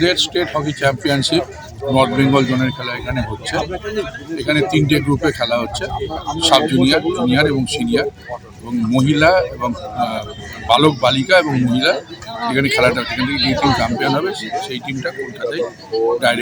আমাদের state hockey championship north Bengal জোনের খেলা এখানে হচ্ছে। এখানে তিনটে গ্রুপে খেলা হচ্ছে, সাব জুনিয়র জুনিয়র এবং সিনিয়র। এবং মহিলা এবং বালক বালিকা এবং মহিলা এখানে খেলাটা। এখান থেকে যে টিম চ্যাম্পিয়ন হবে সেই টিমটা কলকাতায়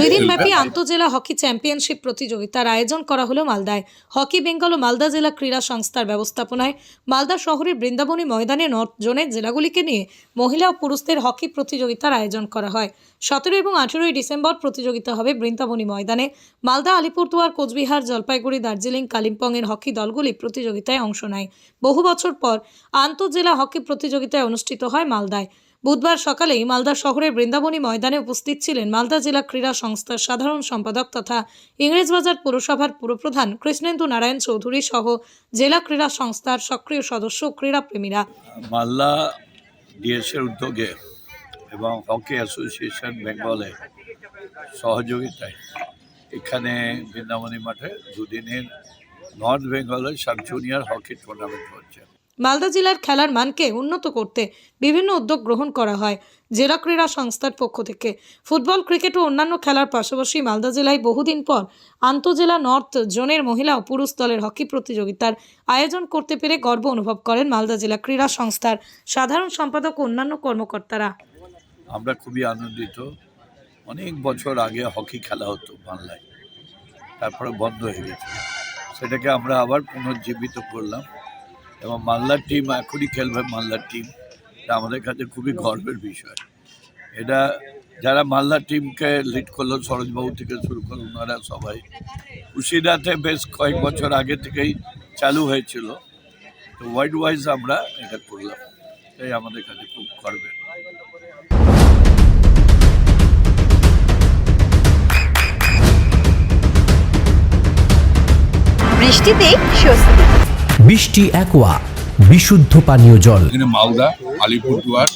দুই দিন ব্যাপী আন্তজেলা হকি চ্যাম্পিয়নশিপ প্রতিযোগিতার আয়োজন করা হলো মালদায়। হকি বেঙ্গল ও মালদা জেলা ক্রীড়া সংস্থার ব্যবস্থাপনায় মালদা শহরের বৃন্দাবনী ময়দানে নর্থ জোনের জেলাগুলিকে নিয়ে মহিলা ও পুরুষদের হকি প্রতিযোগিতার আয়োজন করা হয়। সতেরো এবং আঠেরোই ডিসেম্বর প্রতিযোগিতা হবে বৃন্দাবনী ময়দানে। মালদা আলিপুরদুয়ার কোচবিহার জলপাইগুড়ি দার্জিলিং কালিম্পংয়ের হকি দলগুলি প্রতিযোগিতায় অংশ নেয়। বহু বছর পর আন্তজেলা হকি প্রতিযোগিতায় অনুষ্ঠিত হয় মালদায়। বুধবার সকালেই মালদা শহরের বৃন্দাবনী ময়দানে উপস্থিত ছিলেন মালদা জেলা ক্রীড়া সংস্থার সাধারণ সম্পাদক তথা ইংরেজবাজার পুরসভার পুরপ্রধান কৃষ্ণেন্দু নারায়ণ চৌধুরী সহ জেলা ক্রীড়া সংস্থার সক্রিয় সদস্য ক্রীড়াপ্রেমীরা। মালদা ডিএসের উদ্যোগে এবং হকি অ্যাসোসিয়েশন বেঙ্গলে সহযোগিতায় এখানে বৃন্দাবনী মাঠে দুদিনের নর্থ বেঙ্গলের সাব জুনিয়র হকি টুর্নামেন্ট হচ্ছে। মালদা জেলার খেলার মানকে উন্নত করতে বিভিন্ন উদ্যোগ গ্রহণ করা হয় জেলা ক্রীড়া সংস্থার পক্ষ থেকে। ফুটবল ক্রিকেট ও অন্যান্য খেলার পাশাপাশি মালদা জেলায় বহুদিন পর আন্তজেলা নর্থ জোনের মহিলা ও পুরুষ দলের হকি প্রতিযোগিতার আয়োজন করতে পেরে গর্ব অনুভব করেন মালদা জেলা ক্রীড়া সংস্থার সাধারণ সম্পাদক ও অন্যান্য কর্মকর্তারা। আমরা খুবই আনন্দিত। অনেক বছর আগে হকি খেলা হতো বাংলায়। তারপরে বন্ধ হয়ে গেছে। সেটাকে আমরা আবার পুনর্জীবিত করলাম। এবং মালদার টিম এখনই খেলবে মালদার টিম এটা আমাদের কাছে খুবই গর্বের বিষয়। এটা যারা মালদার টিমকে লিড করল, সরোজবাবু থেকে শুরু করে ওনারা সবাই। উশিরাতে বেশ কয়েক বছর আগে থেকেই চালু হয়েছিল। তো ওয়ার্ল্ড ওয়াইজ আমরা এটা করলাম। তাই আমাদের কাছে খুব গর্বের। বৃষ্টিতে স্বস্তি। বৃষ্টি অ্যাকোয়া বিশুদ্ধ পানীয় জল। এখানে মালদা আলিপুরদুয়ার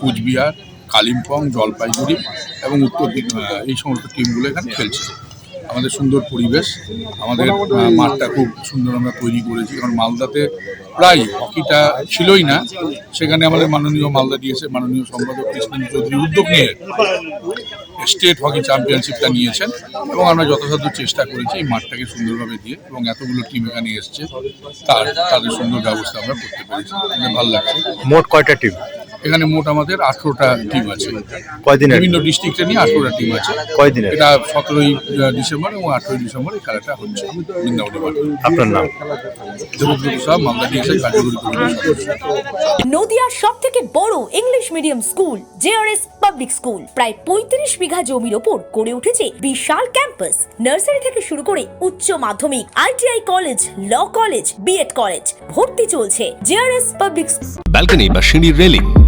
কুচবিহার কালিম্পং জলপাইগুড়ি এবং উত্তর দিক এই সমস্ত টিমগুলো এখানে খেলছে। আমাদের সুন্দর পরিবেশ, আমাদের মাঠটা খুব সুন্দর আমরা তৈরি করেছি। কারণ মালদাতে প্রায় হকিটা ছিলই না, সেখানে আমাদের মাননীয় মালদা দিয়েছে, মাননীয় সম্পাদক কৃষ্ণ চৌধুরী উদ্যোগ নিয়ে স্টেট হকি চ্যাম্পিয়নশিপটা নিয়েছেন এবং আমরা যথাসাধ্য চেষ্টা করেছি এই মাঠটাকে সুন্দরভাবে দিয়ে এবং এতগুলো টিম এখানে এসছে, তার, তাদের সুন্দর ব্যবস্থা আমরা করতে পেরেছি। ভালো লাগছে। মোট কয়টা টিম? এখানে মোট আমাদের আঠেরোটা টিম আছে। কয়দিনের? বিভিন্ন ডিস্ট্রিক্টে নিয়ে আঠেরোটা টিম আছে। কয়দিনের? এটা সতেরোই ডিসেম্বর এবং আঠেরোই ডিসেম্বর এই খেলাটা হচ্ছে বৃন্দাবনী আপনার নাম? দেবব্রত সাহা মালদা ডিএসএ কার্যকরী নদিয়ার সব থেকে বড় English medium school JRS public school প্রায় পঁয়ত্রিশ বিঘা জমির ওপর গড়ে উঠেছে বিশাল ক্যাম্পাস নার্সারি থেকে শুরু করে উচ্চ মাধ্যমিক ITI college law college BEd college ভর্তি চলছে জেআরএস পাবলিক ব্যালকনি বা সিঁড়ির রেলিং